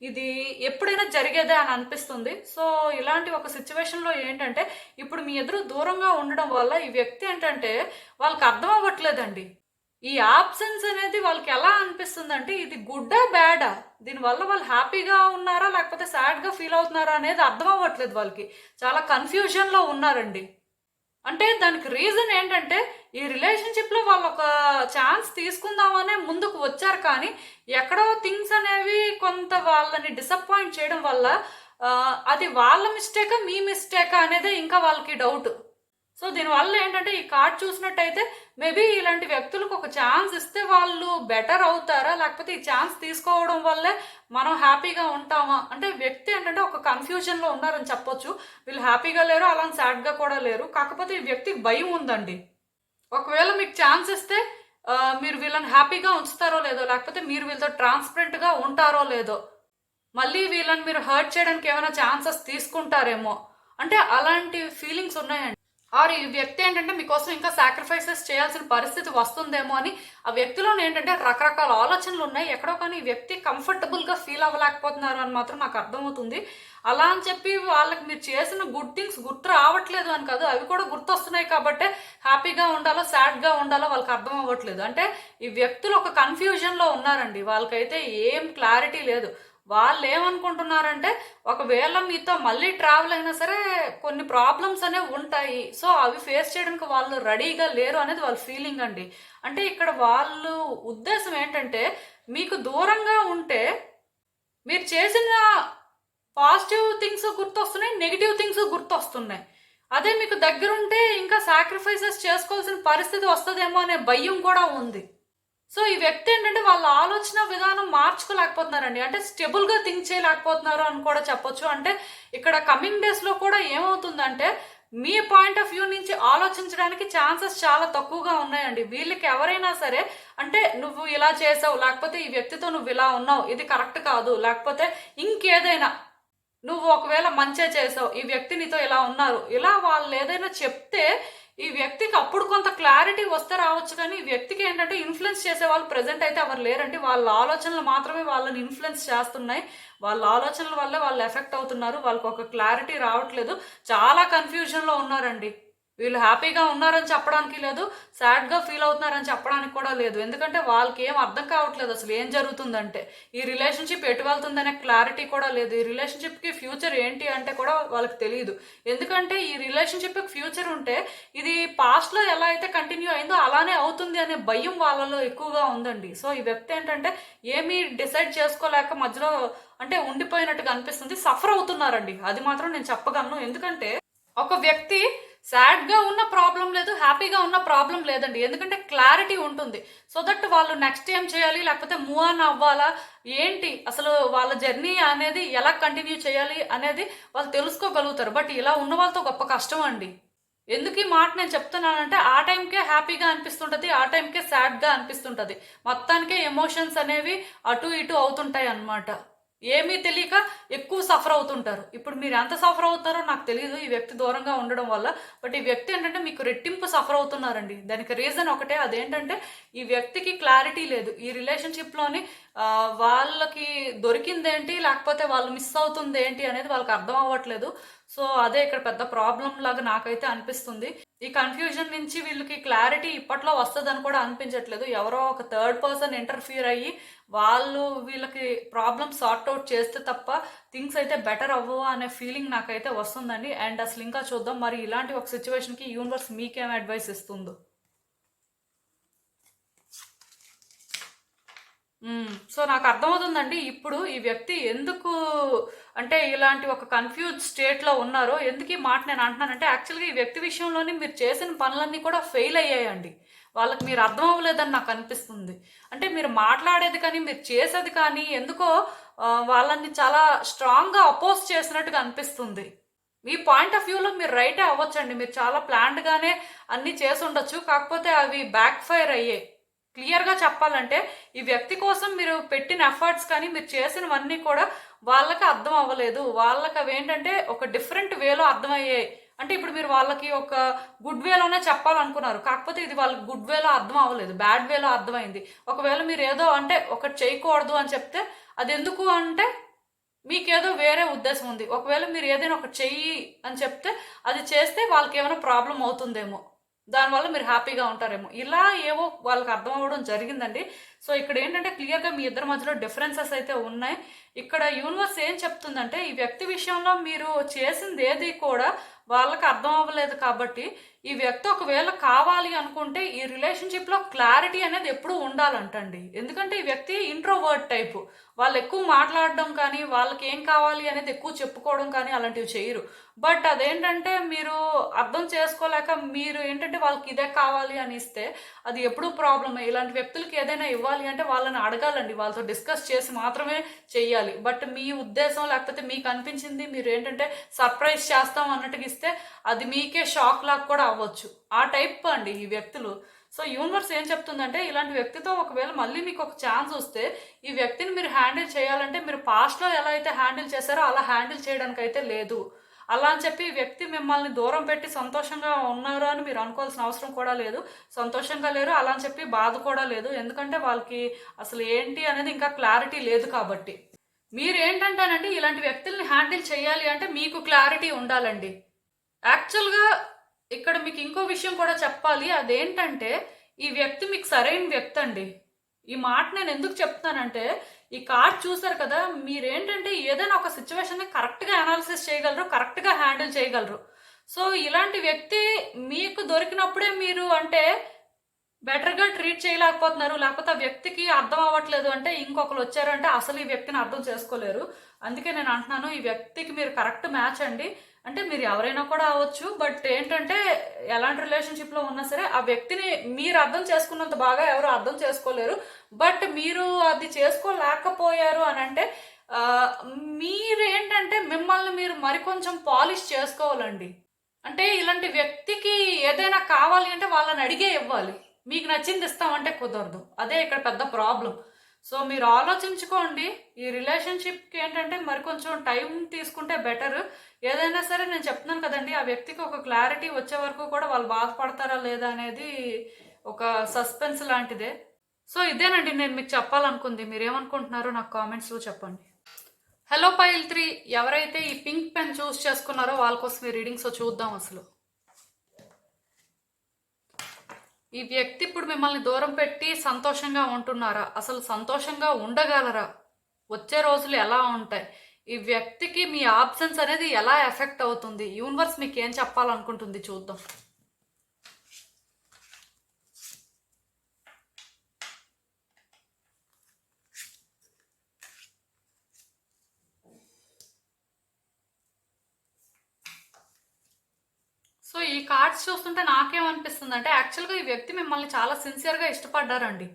ఇది ఎప్పుడైనా జరిగేదే అని అనిపిస్తుంది. సో ఇలాంటి ఒక సిచ్యువేషన్లో ఏంటంటే ఇప్పుడు మీ ఎదురు దూరంగా ఉండడం వల్ల ఈ వ్యక్తి ఏంటంటే వాళ్ళకి అర్థం అవ్వట్లేదండి. ఈ ఆబ్సెన్స్ అనేది వాళ్ళకి ఎలా అనిపిస్తుంది అంటే ఇది గుడ్డా బ్యాడా దీనివల్ల వాళ్ళు హ్యాపీగా ఉన్నారా లేకపోతే సాడ్గా ఫీల్ అవుతున్నారా అనేది అర్థం అవ్వట్లేదు వాళ్ళకి. చాలా కన్ఫ్యూజన్లో ఉన్నారండి. అంటే దానికి రీజన్ ఏంటంటే ఈ రిలేషన్షిప్లో వాళ్ళు ఒక ఛాన్స్ తీసుకుందామనే ముందుకు వచ్చారు కానీ ఎక్కడో థింగ్స్ అనేవి కొంత వాళ్ళని డిసప్పాయింట్ చేయడం వల్ల అది వాళ్ళ మిస్టేకా మీ మిస్టేకా అనేది ఇంకా వాళ్ళకి డౌట్ సో దీనివల్ల ఏంటంటే ఈ కార్డ్ చూసినట్టయితే మేబీ ఇలాంటి వ్యక్తులకు ఒక ఛాన్స్ ఇస్తే వాళ్ళు బెటర్ అవుతారా? లేకపోతే ఈ ఛాన్స్ తీసుకోవడం వల్లే మనం హ్యాపీగా ఉంటామా? అంటే వ్యక్తి ఏంటంటే ఒక కన్ఫ్యూజన్లో ఉన్నారని చెప్పొచ్చు. వీళ్ళు హ్యాపీగా లేరు అలా సాడ్గా కూడా లేరు. కాకపోతే ఈ వ్యక్తికి భయం ఉందండి. ఒకవేళ మీకు ఛాన్స్ ఇస్తే మీరు వీళ్ళని హ్యాపీగా ఉంచుతారో లేదో లేకపోతే మీరు వీళ్ళతో ట్రాన్స్పరెంట్గా ఉంటారో లేదో మళ్ళీ వీళ్ళని మీరు హర్ట్ చేయడానికి ఏమైనా ఛాన్సెస్ తీసుకుంటారేమో. అంటే అలాంటి ఫీలింగ్స్ ఉన్నాయండి. ఆరు ఈ వ్యక్తి ఏంటంటే మీకోసం ఇంకా సాక్రిఫైసెస్ చేయాల్సిన పరిస్థితి వస్తుందేమో అని ఆ వ్యక్తిలో ఏంటంటే రకరకాల ఆలోచనలు ఉన్నాయి. ఎక్కడో కానీ ఈ వ్యక్తి కంఫర్టబుల్గా ఫీల్ అవ్వలేకపోతున్నారు అని మాత్రం నాకు అర్థమవుతుంది. అలా అని చెప్పి వాళ్ళకి మీరు చేసిన గుడ్ థింగ్స్ గుర్తు రావట్లేదు అని కాదు. అవి కూడా గుర్తొస్తున్నాయి కాబట్టి హ్యాపీగా ఉండాలో సాడ్గా ఉండాలో వాళ్ళకి అర్థం అవ్వట్లేదు. అంటే ఈ వ్యక్తులు ఒక కన్ఫ్యూజన్లో ఉన్నారండి. వాళ్ళకైతే ఏం క్లారిటీ లేదు. వాళ్ళు ఏమనుకుంటున్నారంటే ఒకవేళ మీతో మళ్ళీ ట్రావెల్ అయినా సరే కొన్ని ప్రాబ్లమ్స్ అనేవి ఉంటాయి. సో అవి ఫేస్ చేయడానికి వాళ్ళు రెడీగా లేరు అనేది వాళ్ళ ఫీలింగ్ అండి. అంటే ఇక్కడ వాళ్ళు ఉద్దేశం ఏంటంటే మీకు దూరంగా ఉంటే మీరు చేసిన పాజిటివ్ థింగ్స్ గుర్తొస్తున్నాయి నెగిటివ్ థింగ్స్ గుర్తొస్తున్నాయి. అదే మీకు దగ్గరుంటే ఇంకా సాక్రిఫైసెస్ చేసుకోవాల్సిన పరిస్థితి వస్తుందేమో అనే భయం కూడా ఉంది. సో ఈ వ్యక్తి ఏంటంటే వాళ్ళ ఆలోచన విధానం మార్చుకోలేకపోతున్నారండి. అంటే స్టెబుల్గా థింక్ చేయలేకపోతున్నారు అని కూడా చెప్పొచ్చు. అంటే ఇక్కడ కమింగ్ డేస్లో కూడా ఏమవుతుందంటే మీ పాయింట్ ఆఫ్ వ్యూ నుంచి ఆలోచించడానికి ఛాన్సెస్ చాలా తక్కువగా ఉన్నాయండి. వీళ్ళకి ఎవరైనా సరే అంటే నువ్వు ఇలా చేసావు లేకపోతే ఈ వ్యక్తితో నువ్వు ఇలా ఉన్నావు ఇది కరెక్ట్ కాదు. లేకపోతే ఇంకేదైనా నువ్వు ఒకవేళ మంచే చేసావు ఈ వ్యక్తి నీతో ఇలా ఉన్నారు ఇలా వాళ్ళు ఏదైనా చెప్తే ఈ వ్యక్తికి అప్పుడు కొంత క్లారిటీ వస్తే రావచ్చు కానీ ఈ వ్యక్తికి ఏంటంటే ఇన్ఫ్లుయెన్స్ చేసే వాళ్ళు ప్రజెంట్ అయితే ఎవరు లేరండి. వాళ్ళ ఆలోచనలు మాత్రమే వాళ్ళని ఇన్ఫ్లుయెన్స్ చేస్తున్నాయి. వాళ్ళ ఆలోచనల వల్ల వాళ్ళు ఎఫెక్ట్ అవుతున్నారు. వాళ్ళకి ఒక క్లారిటీ రావట్లేదు. చాలా కన్ఫ్యూజన్లో ఉన్నారండి. వీళ్ళు హ్యాపీగా ఉన్నారని చెప్పడానికి లేదు సాడ్గా ఫీల్ అవుతున్నారని చెప్పడానికి కూడా లేదు. ఎందుకంటే వాళ్ళకి ఏం అర్థం కావట్లేదు అసలు ఏం జరుగుతుందంటే. ఈ రిలేషన్షిప్ ఎటు వెళ్తుందనే క్లారిటీ కూడా లేదు. ఈ రిలేషన్షిప్కి ఫ్యూచర్ ఏంటి అంటే కూడా వాళ్ళకి తెలియదు ఎందుకంటే ఈ రిలేషన్షిప్కి ఫ్యూచర్ ఉంటే ఇది పాస్ట్లో ఎలా అయితే కంటిన్యూ అయిందో అలానే అవుతుంది అనే భయం వాళ్ళలో ఎక్కువగా ఉందండి. సో ఈ వ్యక్తి ఏంటంటే ఏమీ డిసైడ్ చేసుకోలేక మధ్యలో అంటే ఉండిపోయినట్టుగా అనిపిస్తుంది. సఫర్ అవుతున్నారండి. అది మాత్రం నేను చెప్పగలను. ఎందుకంటే ఒక వ్యక్తి సాడ్గా ఉన్న ప్రాబ్లం లేదు హ్యాపీగా ఉన్న ప్రాబ్లం లేదండి. ఎందుకంటే క్లారిటీ ఉంటుంది. సో దట్ వాళ్ళు నెక్స్ట్ ఏం చేయాలి? లేకపోతే మూవ్ ఆన్ అవ్వాలా? ఏంటి? అసలు వాళ్ళ జర్నీ అనేది ఎలా కంటిన్యూ చేయాలి అనేది వాళ్ళు తెలుసుకోగలుగుతారు. బట్ ఇలా ఉన్న వాళ్ళతో గొప్ప కష్టం అండి. ఎందుకు ఈ మాట నేను చెప్తున్నానంటే ఆ టైంకే హ్యాపీగా అనిపిస్తుంటుంది ఆ టైంకే సాడ్గా అనిపిస్తుంటుంది. మొత్తానికే ఎమోషన్స్ అనేవి అటు ఇటు అవుతుంటాయి అన్నమాట ఏమీ తెలియక సఫర్ అవుతుంటారు. ఇప్పుడు మీరు ఎంత సఫర్ అవుతారో నాకు తెలియదు ఈ వ్యక్తి దూరంగా ఉండడం వల్ల. బట్ ఈ వ్యక్తి ఏంటంటే మీకు రెట్టింపు సఫర్ అవుతున్నారండి. దానికి రీజన్ ఒకటే. అదేంటంటే ఈ వ్యక్తికి క్లారిటీ లేదు. ఈ రిలేషన్షిప్లోని వాళ్ళకి దొరికిందేంటి? లేకపోతే వాళ్ళు మిస్ అవుతుంది ఏంటి అనేది వాళ్ళకి అర్థం అవ్వట్లేదు. సో అదే ఇక్కడ పెద్ద ప్రాబ్లం లాగా నాకైతే అనిపిస్తుంది. ఈ కన్ఫ్యూజన్ నుంచి వీళ్ళకి క్లారిటీ ఇప్పట్లో వస్తుందని కూడా అనిపించట్లేదు. ఎవరో ఒక థర్డ్ పర్సన్ ఇంటర్ఫియర్ అయ్యి వాళ్ళు వీళ్ళకి ప్రాబ్లమ్ సార్ట్ అవుట్ చేస్తే తప్ప థింగ్స్ అయితే బెటర్ అవ్వవా అనే ఫీలింగ్ నాకైతే వస్తుందండి. అండ్ అసలు ఇంకా చూద్దాం మరి ఇలాంటి ఒక సిచ్యువేషన్కి యూనివర్స్ మీకేం అడ్వైస్ ఇస్తుందో? Hmm. సో నాకు అర్థమవుతుందండి ఇప్పుడు ఈ వ్యక్తి ఎందుకు అంటే ఇలాంటి ఒక కన్ఫ్యూజ్ స్టేట్లో ఉన్నారో ఎందుకు ఈ మాట నేను అంటున్నానంటే యాక్చువల్గా ఈ వ్యక్తి విషయంలోనే మీరు చేసిన పనులన్నీ కూడా ఫెయిల్ అయ్యాయండి. వాళ్ళకి మీరు అర్థం అవ్వలేదని నాకు అనిపిస్తుంది. అంటే మీరు మాట్లాడేది కానీ మీరు చేసేది కానీ ఎందుకో వాళ్ళని చాలా స్ట్రాంగ్గా అపోజ్ చేసినట్టుగా అనిపిస్తుంది. మీ పాయింట్ ఆఫ్ వ్యూలో మీరు రైటే అవ్వచ్చండి. మీరు చాలా ప్లాన్డ్గానే అన్నీ చేసి ఉండొచ్చు కాకపోతే అవి బ్యాక్ ఫైర్ అయ్యాయి క్లియర్గా చెప్పాలంటే ఈ వ్యక్తి కోసం మీరు పెట్టిన ఎఫర్ట్స్ కానీ మీరు చేసినవన్నీ కూడా వాళ్ళకి అర్థం అవ్వలేదు. వాళ్ళకి అవి ఏంటంటే ఒక డిఫరెంట్ వేలో అర్థమయ్యాయి. అంటే ఇప్పుడు మీరు వాళ్ళకి ఒక గుడ్ వేలోనే చెప్పాలనుకున్నారు. కాకపోతే ఇది వాళ్ళకి గుడ్ వేలో అర్థం అవ్వలేదు. బ్యాడ్ వేలో అర్థమైంది. ఒకవేళ మీరు ఏదో అంటే ఒకటి చేయకూడదు అని చెప్తే అది ఎందుకు అంటే మీకేదో వేరే ఉద్దేశం ఉంది. ఒకవేళ మీరు ఏదైనా ఒకటి చెయ్యి అని చెప్తే అది చేస్తే వాళ్ళకి ఏమైనా ప్రాబ్లం అవుతుందేమో. దానివల్ల మీరు హ్యాపీగా ఉంటారేమో. ఇలా ఏవో వాళ్ళకి అర్థం అవ్వడం జరిగిందండి. సో ఇక్కడ ఏంటంటే క్లియర్గా మీ ఇద్దరి మధ్యలో డిఫరెన్సెస్ అయితే ఉన్నాయి. ఇక్కడ యూనివర్స్ ఏం చెప్తుందంటే ఈ వ్యక్తి విషయంలో మీరు చేసింది ఏది కూడా వాళ్ళకి అర్థం అవ్వలేదు కాబట్టి ఈ వ్యక్తి ఒకవేళ కావాలి అనుకుంటే ఈ రిలేషన్షిప్లో క్లారిటీ అనేది ఎప్పుడూ ఉండాలంటండి. ఎందుకంటే ఈ వ్యక్తి ఇంట్రోవర్డ్ టైపు వాళ్ళు ఎక్కువ మాట్లాడడం కానీ వాళ్ళకి ఏం కావాలి అనేది ఎక్కువ చెప్పుకోవడం కానీ అలాంటివి చేయరు. బట్ అదేంటంటే మీరు అర్థం చేసుకోలేక మీరు ఏంటంటే వాళ్ళకి ఇదే కావాలి అని ఇస్తే అది ఎప్పుడూ ప్రాబ్లమే ఇలాంటి వ్యక్తులకి ఏదైనా ఇవ్వాలి అంటే వాళ్ళని అడగాలండి. వాళ్ళతో డిస్కస్ చేసి మాత్రమే చెయ్యాలి. బట్ మీ ఉద్దేశం లేకపోతే మీకు అనిపించింది మీరు ఏంటంటే సర్ప్రైజ్ చేస్తాం అన్నట్టుగా ఇస్తే అది మీకే షాక్ లాగా కూడా అవ్వచ్చు. ఆ టైప్ అండి ఈ వ్యక్తులు. సో యూనివర్స్ ఏం చెప్తుందంటే ఇలాంటి వ్యక్తితో ఒకవేళ మళ్ళీ మీకు ఒక ఛాన్స్ వస్తే ఈ వ్యక్తిని మీరు హ్యాండిల్ చేయాలంటే మీరు పాస్ట్లో ఎలా అయితే హ్యాండిల్ చేశారో అలా హ్యాండిల్ చేయడానికి అయితే లేదు. అలా అని చెప్పి వ్యక్తి మిమ్మల్ని దూరం పెట్టి సంతోషంగా ఉన్నారు అని మీరు అనుకోవాల్సిన అవసరం కూడా లేదు. సంతోషంగా లేరు అలా అని చెప్పి బాధ కూడా లేదు. ఎందుకంటే వాళ్ళకి అసలు ఏంటి అనేది ఇంకా క్లారిటీ లేదు కాబట్టి. మీరు ఏంటంటానండి ఇలాంటి వ్యక్తుల్ని హ్యాండిల్ చేయాలి అంటే మీకు క్లారిటీ ఉండాలండి. యాక్చువల్గా ఇక్కడ మీకు ఇంకో విషయం కూడా చెప్పాలి. అదేంటంటే ఈ వ్యక్తి మీకు సరైన వ్యక్తి అండి ఈ మాట నేను ఎందుకు చెప్తానంటే ఈ కార్డ్ చూసారు కదా మీరేంటంటే ఏదైనా ఒక సిచ్యువేషన్ని కరెక్ట్గా అనాలిసిస్ చేయగలరు కరెక్ట్గా హ్యాండిల్ చేయగలరు. సో ఇలాంటి వ్యక్తి మీకు దొరికినప్పుడే మీరు అంటే బెటర్గా ట్రీట్ చేయలేకపోతున్నారు లేకపోతే ఆ వ్యక్తికి అర్థం అవ్వట్లేదు అంటే ఇంకొకరు వచ్చారంటే అసలు ఈ వ్యక్తిని అర్థం చేసుకోలేరు. అందుకే నేను అంటున్నాను ఈ వ్యక్తికి మీరు కరెక్ట్ మ్యాచ్ అండి. అంటే మీరు ఎవరైనా కూడా అవ్వచ్చు బట్ ఏంటంటే ఎలాంటి రిలేషన్షిప్లో ఉన్నా సరే ఆ వ్యక్తిని మీరు అర్థం చేసుకున్నంత బాగా ఎవరు అర్థం చేసుకోలేరు. బట్ మీరు అది చేసుకోలేకపోయారు అని అంటే మీరేంటంటే మిమ్మల్ని మీరు మరికొంచెం పాలిష్ చేసుకోవాలండి. అంటే ఇలాంటి వ్యక్తికి ఏదైనా కావాలి అంటే వాళ్ళని అడిగే ఇవ్వాలి. మీకు నచ్చింది ఇస్తామంటే కుదరదు. అదే ఇక్కడ పెద్ద ప్రాబ్లం సో మీరు ఆలోచించుకోండి. ఈ రిలేషన్షిప్కి ఏంటంటే మరి కొంచెం టైం తీసుకుంటే బెటర్ ఏదైనా సరే నేను చెప్తున్నాను కదండి ఆ వ్యక్తికి ఒక క్లారిటీ వచ్చే వరకు కూడా వాళ్ళు బాధపడతారా లేదా అనేది ఒక సస్పెన్స్ లాంటిదే. సో ఇదేనండి నేను మీకు చెప్పాలనుకుంది. మీరేమనుకుంటున్నారో నాకు కామెంట్స్లో చెప్పండి. హలో పైల్ త్రీ ఎవరైతే ఈ పింక్ పెన్ చూస్ చేసుకున్నారో వాళ్ళ కోసం ఈ రీడింగ్స్ చూద్దాం అసలు. ఈ వ్యక్తి ఇప్పుడు మిమ్మల్ని దూరం పెట్టి సంతోషంగా ఉంటున్నారా? అసలు సంతోషంగా ఉండగలరా? వచ్చే రోజులు ఎలా ఉంటాయి? ఈ వ్యక్తికి మీ ఆబ్సెన్స్ అనేది ఎలా ఎఫెక్ట్ అవుతుంది? యూనివర్స్ మీకు ఏం చెప్పాలనుకుంటుంది చూద్దాం. సో ఈ కార్డ్స్ చూస్తుంటే నాకేమనిపిస్తుంది అంటే యాక్చువల్గా ఈ వ్యక్తి మిమ్మల్ని చాలా సిన్సియర్గా ఇష్టపడ్డారండి.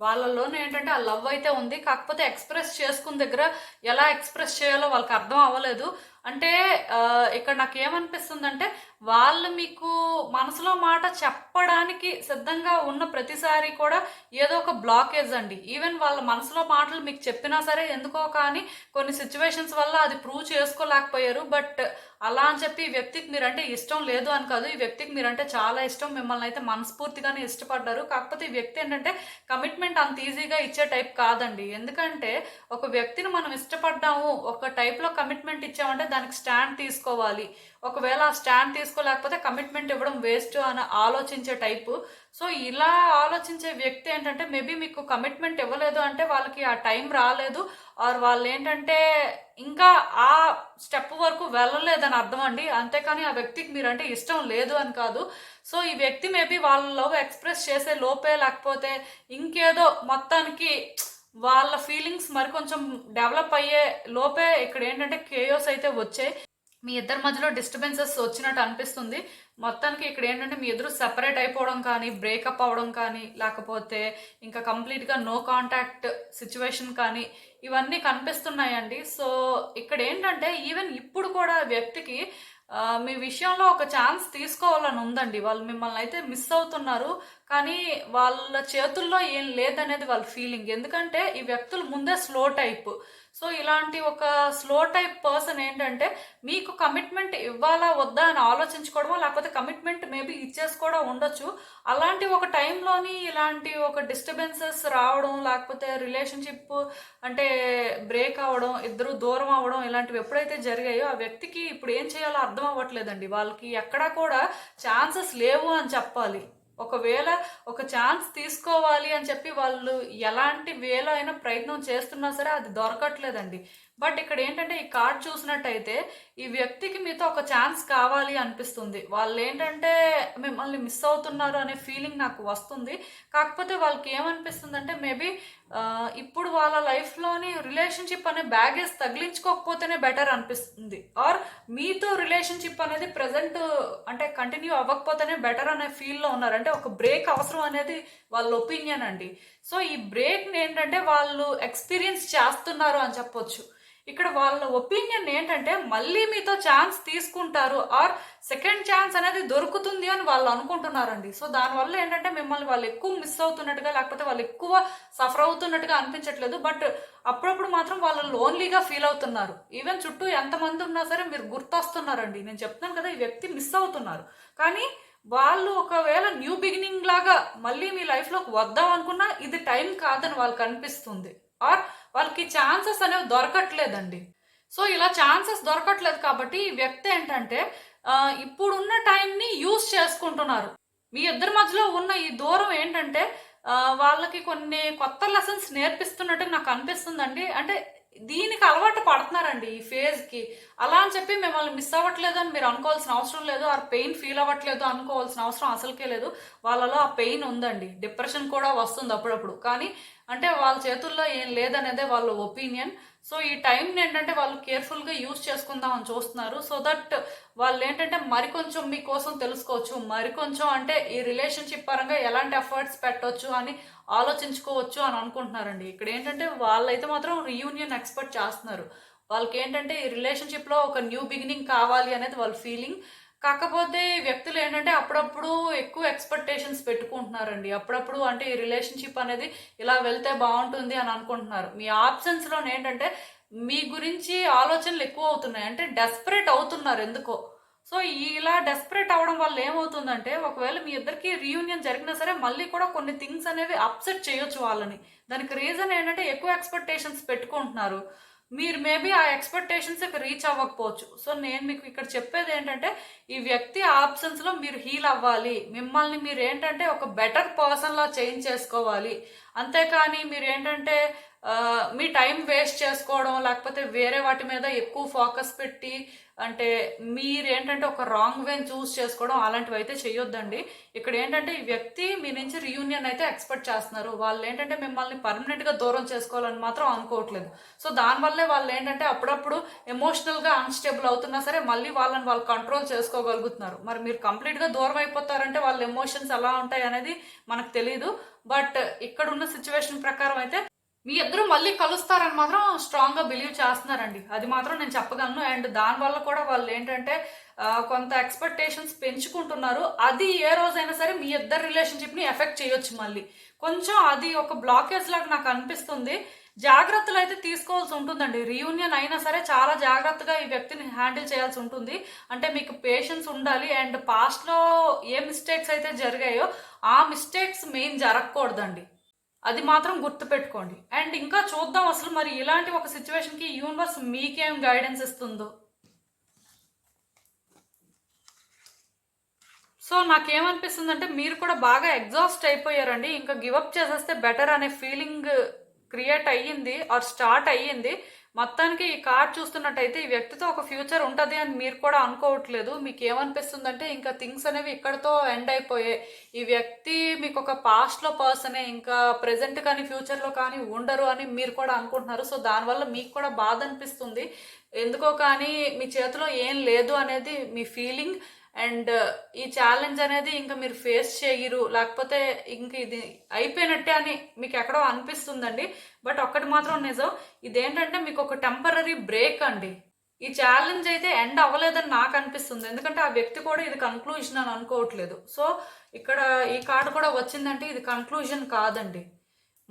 వాళ్ళలోనే ఏంటంటే ఆ లవ్ అయితే ఉంది. కాకపోతే ఎక్స్ప్రెస్ చేసుకున్న దగ్గర ఎలా ఎక్స్ప్రెస్ చేయాలో వాళ్ళకి అర్థం అవ్వలేదు. అంటే ఇక్కడ నాకు ఏమనిపిస్తుందంటే వాళ్ళు మీకు మనసులో మాట చెప్పడానికి సిద్ధంగా ఉన్న ప్రతిసారి కూడా ఏదో ఒక బ్లాకేజ్ అండి. ఈవెన్ వాళ్ళ మనసులో మాటలు మీకు చెప్పినా సరే ఎందుకో కానీ కొన్ని సిచ్యువేషన్స్ వల్ల అది ప్రూవ్ చేసుకోలేకపోయారు. బట్ అలా అని చెప్పి ఈ వ్యక్తికి మీరంటే ఇష్టం లేదు అని కాదు. ఈ వ్యక్తికి మీరంటే చాలా ఇష్టం. మిమ్మల్ని అయితే మనస్ఫూర్తిగానే ఇష్టపడ్డారు. కాకపోతే ఈ వ్యక్తి ఏంటంటే కమిట్మెంట్ అంత ఈజీగా ఇచ్చే టైప్ కాదండి. ఎందుకంటే ఒక వ్యక్తిని మనం ఇష్టపడ్డాము ఒక టైప్లో కమిట్మెంట్ ఇచ్చామంటే దానికి స్టాండ్ తీసుకోవాలి. ఒకవేళ ఆ స్టాండ్ తీసుకోలేకపోతే కమిట్మెంట్ ఇవ్వడం వేస్ట్ అని ఆలోచించే టైపు. సో ఇలా ఆలోచించే వ్యక్తి ఏంటంటే మేబీ మీకు కమిట్మెంట్ ఇవ్వలేదు అంటే వాళ్ళకి ఆ టైం రాలేదు. ఆర్ వాళ్ళు ఏంటంటే ఇంకా ఆ స్టెప్ వరకు వెళ్ళలేదని అర్థం అండి. అంతేకాని ఆ వ్యక్తికి మీరంటే ఇష్టం లేదు అని కాదు. సో ఈ వ్యక్తి మేబీ వాళ్ళ లవ్ ఎక్స్ప్రెస్ చేసే లోపే లేకపోతే ఇంకేదో మొత్తానికి వాళ్ళ ఫీలింగ్స్ మరి కొంచెం డెవలప్ అయ్యే లోపే ఇక్కడ ఏంటంటే కేయోస్ అయితే వచ్చాయి మీ ఇద్దరి మధ్యలో డిస్టర్బెన్సెస్ వచ్చినట్టు అనిపిస్తుంది. మొత్తానికి ఇక్కడ ఏంటంటే మీ ఇద్దరు సెపరేట్ అయిపోవడం కానీ బ్రేకప్ అవ్వడం కానీ లేకపోతే ఇంకా కంప్లీట్గా నో కాంటాక్ట్ సిచ్యువేషన్ కానీ ఇవన్నీ కనిపిస్తున్నాయండి. సో ఇక్కడ ఏంటంటే ఈవెన్ ఇప్పుడు కూడా వ్యక్తికి మీ విషయంలో ఒక ఛాన్స్ తీసుకోవాలని ఉందండి. వాళ్ళు మిమ్మల్ని అయితే మిస్ అవుతున్నారు. కానీ వాళ్ళ చేతుల్లో ఏం లేదనేది వాళ్ళ ఫీలింగ్ ఎందుకంటే ఈ వ్యక్తులు ముందే స్లో టైప్ సో ఇలాంటి ఒక స్లో టైప్ పర్సన్ ఏంటంటే మీకు కమిట్మెంట్ ఇవ్వాలా వద్దా అని ఆలోచించుకోవడమో లేకపోతే కమిట్మెంట్ మేబీ ఇచ్చేసుకోవడం ఉండొచ్చు. అలాంటి ఒక టైంలోని ఇలాంటి ఒక డిస్టర్బెన్సెస్ రావడం లేకపోతే రిలేషన్షిప్ అంటే బ్రేక్ అవ్వడం ఇద్దరు దూరం అవ్వడం ఇలాంటివి ఎప్పుడైతే జరిగాయో ఆ వ్యక్తికి ఇప్పుడు ఏం చేయాలో అర్థం అవ్వట్లేదండి. వాళ్ళకి ఎక్కడా కూడా ఛాన్సెస్ లేవు అని చెప్పాలి. ఒకవేళ ఒక ఛాన్స్ తీసుకోవాలి అని చెప్పి వాళ్ళు ఎలాంటి వేలో అయినా ప్రయత్నం చేస్తున్నా సరే అది దొరకట్లేదండి. బట్ ఇక్కడ ఏంటంటే ఈ కార్డ్ చూసినట్టయితే ఈ వ్యక్తికి మీతో ఒక ఛాన్స్ కావాలి అనిపిస్తుంది. వాళ్ళు ఏంటంటే మిమ్మల్ని మిస్ అవుతున్నారు అనే ఫీలింగ్ నాకు వస్తుంది. కాకపోతే వాళ్ళకి ఏమనిపిస్తుంది అంటే మేబీ ఇప్పుడు వాళ్ళ లైఫ్లోని రిలేషన్షిప్ అనే బ్యాగేజ్ తగిలించుకోకపోతేనే బెటర్ అనిపిస్తుంది. ఆర్ మీతో రిలేషన్షిప్ అనేది ప్రజెంట్ అంటే కంటిన్యూ అవ్వకపోతేనే బెటర్ అనే ఫీల్లో ఉన్నారు. అంటే ఒక బ్రేక్ అవసరం అనేది వాళ్ళ ఒపీనియన్ అండి. సో ఈ బ్రేక్ని ఏంటంటే వాళ్ళు ఎక్స్పీరియన్స్ చేస్తున్నారు అని చెప్పొచ్చు. ఇక్కడ వాళ్ళ ఒపీనియన్ ఏంటంటే మళ్ళీ మీతో ఛాన్స్ తీసుకుంటారు ఆర్ సెకండ్ ఛాన్స్ అనేది దొరుకుతుంది అని వాళ్ళు అనుకుంటున్నారండి. సో దానివల్ల ఏంటంటే మిమ్మల్ని వాళ్ళు ఎక్కువ మిస్ అవుతున్నట్టుగా లేకపోతే వాళ్ళు ఎక్కువ సఫర్ అవుతున్నట్టుగా అనిపించట్లేదు. బట్ అప్పుడప్పుడు మాత్రం వాళ్ళు లోన్లీగా ఫీల్ అవుతున్నారు. ఈవెన్ చుట్టూ ఎంతమంది ఉన్నా సరే మీరు గుర్తొస్తున్నారండి. నేను చెప్తున్నాను కదా ఈ వ్యక్తి మిస్ అవుతున్నారు. కానీ వాళ్ళు ఒకవేళ న్యూ బిగినింగ్ లాగా మళ్ళీ మీ లైఫ్లోకి వద్దాం అనుకున్నా ఇది టైం కాదని వాళ్ళకి అనిపిస్తుంది. ఆర్ వాళ్ళకి ఛాన్సెస్ అనేవి దొరకట్లేదండి. సో ఇలా ఛాన్సెస్ దొరకట్లేదు కాబట్టి ఈ వ్యక్తి ఏంటంటే ఇప్పుడున్న టైంని యూజ్ చేసుకుంటున్నారు. మీ ఇద్దరి మధ్యలో ఉన్న ఈ దూరం ఏంటంటే వాళ్ళకి కొన్ని కొత్త లెసన్స్ నేర్పిస్తున్నట్టు నాకు అనిపిస్తుందండి. అంటే దీనికి అలవాటు పడుతున్నారండి ఈ ఫేజ్కి అలా అని చెప్పి మిమ్మల్ని మిస్ అవ్వట్లేదు అని మీరు అనుకోవాల్సిన అవసరం లేదు. ఆ పెయిన్ ఫీల్ అవ్వట్లేదు అనుకోవాల్సిన అవసరం అసలుకే లేదు. వాళ్ళలో ఆ పెయిన్ ఉందండి. డిప్రెషన్ కూడా వస్తుంది అప్పుడప్పుడు. కానీ అంటే వాళ్ళ చేతుల్లో ఏం లేదనేదే వాళ్ళ ఒపీనియన్ సో ఈ టైం ఏంటంటే వాళ్ళు కేర్ఫుల్గా యూజ్ చేసుకుందామని చూస్తున్నారు. సో దట్ వాళ్ళు ఏంటంటే మరికొంచెం మీకోసం తెలుసుకోవచ్చు. మరికొంచెం అంటే ఈ రిలేషన్షిప్ పరంగా ఎలాంటి ఎఫర్ట్స్ పెట్టవచ్చు అని ఆలోచించుకోవచ్చు అని అనుకుంటున్నారండి. ఇక్కడ ఏంటంటే వాళ్ళైతే మాత్రం రీయూనియన్ ఎక్స్పెక్ట్ చేస్తున్నారు. వాళ్ళకి ఏంటంటే ఈ రిలేషన్షిప్లో ఒక న్యూ బిగినింగ్ కావాలి అనేది వాళ్ళ ఫీలింగ్ కాకపోతే ఈ వ్యక్తులు ఏంటంటే అప్పుడప్పుడు ఎక్కువ ఎక్స్పెక్టేషన్స్ పెట్టుకుంటున్నారండి. అప్పుడప్పుడు అంటే ఈ రిలేషన్షిప్ అనేది ఇలా వెళ్తే బాగుంటుంది అని అనుకుంటున్నారు. మీ ఆప్షన్స్లో ఏంటంటే మీ గురించి ఆలోచనలు ఎక్కువ అవుతున్నాయి. అంటే డెస్పరేట్ అవుతున్నారు ఎందుకో. సో ఇలా డెస్పరేట్ అవ్వడం వల్ల ఏమవుతుందంటే ఒకవేళ మీ ఇద్దరికి రీయూనియన్ జరిగినా సరే మళ్ళీ కూడా కొన్ని థింగ్స్ అనేవి అప్సెట్ చేయొచ్చు వాళ్ళని. దానికి రీజన్ ఏంటంటే ఎక్కువ ఎక్స్పెక్టేషన్స్ పెట్టుకుంటున్నారు. మీరు మేబీ ఆ ఎక్స్పెక్టేషన్స్ రీచ్ అవ్వకపోవచ్చు. సో నేను మీకు ఇక్కడ చెప్పేది ఏంటంటే ఈ వ్యక్తి ఆప్షన్స్లో మీరు హీల్ అవ్వాలి. మిమ్మల్ని మీరు ఏంటంటే ఒక బెటర్ పర్సన్లా చేంజ్ చేసుకోవాలి. అంతేకాని మీరు ఏంటంటే మీ టైం వేస్ట్ చేసుకోవడం లేకపోతే వేరే వాటి మీద ఎక్కువ ఫోకస్ పెట్టి అంటే మీరు ఏంటంటే ఒక రాంగ్ వేని చూస్ చేసుకోవడం అలాంటివి అయితే చేయొద్దండి ఇక్కడ ఏంటంటే ఈ వ్యక్తి మీ నుంచి రీయూనియన్ అయితే ఎక్స్పెక్ట్ చేస్తున్నారు. వాళ్ళు ఏంటంటే మిమ్మల్ని పర్మనెంట్గా దూరం చేసుకోవాలని మాత్రం అనుకోవట్లేదు. సో దానివల్లే వాళ్ళు ఏంటంటే అప్పుడప్పుడు ఎమోషనల్గా అన్స్టేబుల్ అవుతున్నా సరే మళ్ళీ వాళ్ళని వాళ్ళు కంట్రోల్ చేసుకోగలుగుతున్నారు. మరి మీరు కంప్లీట్గా దూరం అయిపోతారంటే వాళ్ళ ఎమోషన్స్ ఎలా ఉంటాయి అనేది మనకు తెలియదు బట్ ఇక్కడ ఉన్న సిచ్యువేషన్ ప్రకారం అయితే మీ ఇద్దరు మళ్ళీ కలుస్తారని మాత్రం స్ట్రాంగ్గా బిలీవ్ చేస్తున్నారండి. అది మాత్రం నేను చెప్పగలను. అండ్ దానివల్ల కూడా వాళ్ళు ఏంటంటే కొంత ఎక్స్పెక్టేషన్స్ పెంచుకుంటున్నారు. అది ఏ రోజైనా సరే మీ ఇద్దరు రిలేషన్షిప్ని ఎఫెక్ట్ చేయొచ్చు మళ్ళీ. కొంచెం అది ఒక బ్లాకేజ్ లాగా నాకు అనిపిస్తుంది. జాగ్రత్తలు అయితే తీసుకోవాల్సి ఉంటుందండి. రీయూనియన్ అయినా సరే చాలా జాగ్రత్తగా ఈ వ్యక్తిని హ్యాండిల్ చేయాల్సి ఉంటుంది. అంటే మీకు పేషెన్స్ ఉండాలి. అండ్ పాస్ట్లో ఏ మిస్టేక్స్ అయితే జరిగాయో ఆ మిస్టేక్స్ మెయిన్ జరగకూడదండి. అది మాత్రం గుర్తుపెట్టుకోండి. అండ్ ఇంకా చూద్దాం అసలు మరి ఇలాంటి ఒక సిచ్యువేషన్కి యూనివర్స్ మీకేం గైడెన్స్ ఇస్తుందో. సో నాకేమనిపిస్తుందంటే మీరు కూడా బాగా ఎగ్జాస్ట్ అయిపోయారండి. ఇంకా గివప్ చేసేస్తే బెటర్ అనే ఫీలింగ్ క్రియేట్ అయ్యింది ఆర్ స్టార్ట్ అయ్యింది. మొత్తానికి ఈ కార్డ్ చూస్తున్నట్టయితే ఈ వ్యక్తితో ఒక ఫ్యూచర్ ఉంటుంది అని మీరు కూడా అనుకోవట్లేదు. మీకు ఏమనిపిస్తుందంటే ఇంకా థింగ్స్ అనేవి ఇక్కడతో ఎండ్ అయిపోయాయి. ఈ వ్యక్తి మీకు ఒక పాస్ట్లో పర్సనే ఇంకా ప్రజెంట్ కానీ ఫ్యూచర్లో కానీ ఉండరు అని మీరు కూడా అనుకుంటున్నారు. సో దానివల్ల మీకు కూడా బాధ అనిపిస్తుంది. ఎందుకో కానీ మీ చేతిలో ఏం లేదు అనేది మీ ఫీలింగ్ అండ్ ఈ ఛాలెంజ్ అనేది ఇంకా మీరు ఫేస్ చేయరు. లేకపోతే ఇంక ఇది అయిపోయినట్టే అని మీకు ఎక్కడో అనిపిస్తుందండి. బట్ ఒక్కటి మాత్రం నిజం ఇదేంటంటే మీకు ఒక టెంపరీ బ్రేక్ అండి. ఈ ఛాలెంజ్ అయితే ఎండ్ అవ్వలేదని నాకు అనిపిస్తుంది. ఎందుకంటే ఆ వ్యక్తి కూడా ఇది కన్క్లూజన్ అని అనుకోవట్లేదు. సో ఇక్కడ ఈ కార్డు కూడా వచ్చిందంటే ఇది కన్క్లూజన్ కాదండి.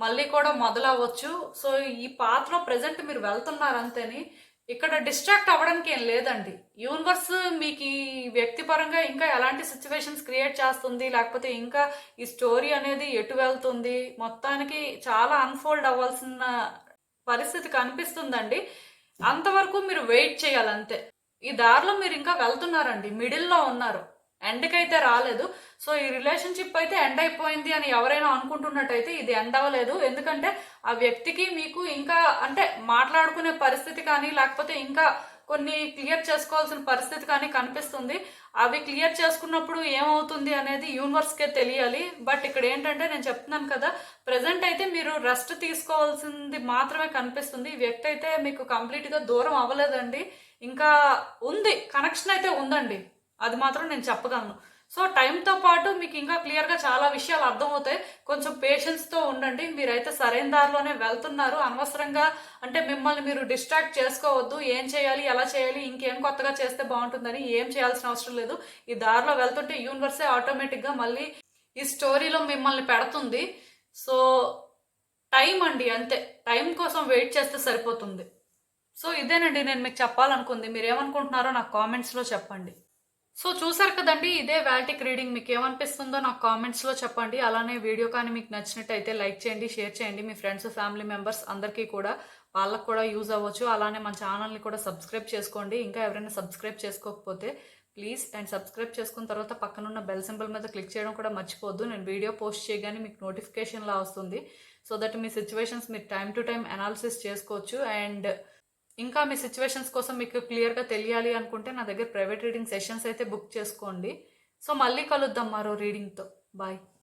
మళ్ళీ కూడా మొదలవ్వచ్చు. సో ఈ పాత్రలో ప్రజెంట్ మీరు వెళ్తున్నారు అంతేని ఇక్కడ డిస్ట్రాక్ట్ అవ్వడానికి ఏం లేదండి. యూనివర్స్ మీకు ఈ వ్యక్తిపరంగా ఇంకా ఎలాంటి సిచ్యువేషన్స్ క్రియేట్ చేస్తుంది లేకపోతే ఇంకా ఈ స్టోరీ అనేది ఎటు వెళ్తుంది మొత్తానికి చాలా అన్ఫోల్డ్ అవ్వాల్సిన పరిస్థితి కనిపిస్తుందండి. అంతవరకు మీరు వెయిట్ చేయాలి అంతే ఈ దారిలో మీరు ఇంకా వెళ్తున్నారండి. మిడిల్లో ఉన్నారు. ఎండ్కి అయితే రాలేదు. సో ఈ రిలేషన్షిప్ అయితే ఎండ్ అయిపోయింది అని ఎవరైనా అనుకుంటున్నట్టయితే ఇది ఎండ్ అవ్వలేదు. ఎందుకంటే ఆ వ్యక్తికి మీకు ఇంకా అంటే మాట్లాడుకునే పరిస్థితి కానీ లేకపోతే ఇంకా కొన్ని క్లియర్ చేసుకోవాల్సిన పరిస్థితి కానీ కనిపిస్తుంది. అవి క్లియర్ చేసుకున్నప్పుడు ఏమవుతుంది అనేది యూనివర్స్కే తెలియాలి. బట్ ఇక్కడ ఏంటంటే నేను చెప్తున్నాను కదా ప్రజెంట్ అయితే మీరు రెస్ట్ తీసుకోవాల్సింది మాత్రమే కనిపిస్తుంది. ఈ వ్యక్తి అయితే మీకు కంప్లీట్గా దూరం అవ్వలేదండి. ఇంకా ఉంది కనెక్షన్ అయితే ఉందండి. అది మాత్రం నేను చెప్పగలను. సో టైంతో పాటు మీకు ఇంకా క్లియర్గా చాలా విషయాలు అర్థమవుతాయి. కొంచెం పేషెన్స్తో ఉండండి. మీరైతే సరైన దారిలోనే వెళ్తున్నారు. అనవసరంగా అంటే మిమ్మల్ని మీరు డిస్ట్రాక్ట్ చేసుకోవద్దు. ఏం చేయాలి? ఎలా చేయాలి? ఇంకేం కొత్తగా చేస్తే బాగుంటుందని ఏం చేయాల్సిన అవసరం లేదు. ఈ దారిలో వెళ్తుంటే యూనివర్సే ఆటోమేటిక్గా మళ్ళీ ఈ స్టోరీలో మిమ్మల్ని పెడుతుంది. సో టైం అండి అంతే. టైం కోసం వెయిట్ చేస్తే సరిపోతుంది. సో ఇదేనండి నేను మీకు చెప్పాలనుకుంది. మీరు ఏమనుకుంటున్నారో నాకు కామెంట్స్లో చెప్పండి. సో చూసారు కదండి ఇదే వాల్టిక్ రీడింగ్. మీకు ఏమనిపిస్తుందో నాకు కామెంట్స్లో చెప్పండి. అలానే వీడియో కానీ మీకు నచ్చినట్టయితే లైక్ చేయండి షేర్ చేయండి. మీ ఫ్రెండ్స్ ఫ్యామిలీ మెంబర్స్ అందరికీ కూడా వాళ్ళకు కూడా యూజ్ అవ్వచ్చు. అలానే మన ఛానల్ని కూడా సబ్స్క్రైబ్ చేసుకోండి. ఇంకా ఎవరైనా సబ్స్క్రైబ్ చేసుకోకపోతే ప్లీజ్. అండ్ సబ్స్క్రైబ్ చేసుకున్న తర్వాత పక్కనున్న బెల్ సింబల్ మీద క్లిక్ చేయడం కూడా మర్చిపోద్దు నేను వీడియో పోస్ట్ చేయగానే మీకు నోటిఫికేషన్లా వస్తుంది. సో దట్ మీ సిచ్యువేషన్స్ మీరు టైం టు టైం అనాలిసిస్ చేసుకోవచ్చు. అండ్ ఇంకా మీ సిచ్యువేషన్స్ కోసం మీకు క్లియర్గా తెలియాలి అనుకుంటే నా దగ్గర ప్రైవేట్ రీడింగ్ సెషన్స్ అయితే బుక్ చేసుకోండి. సో మళ్ళీ కలుద్దాం మరో రీడింగ్తో బాయ్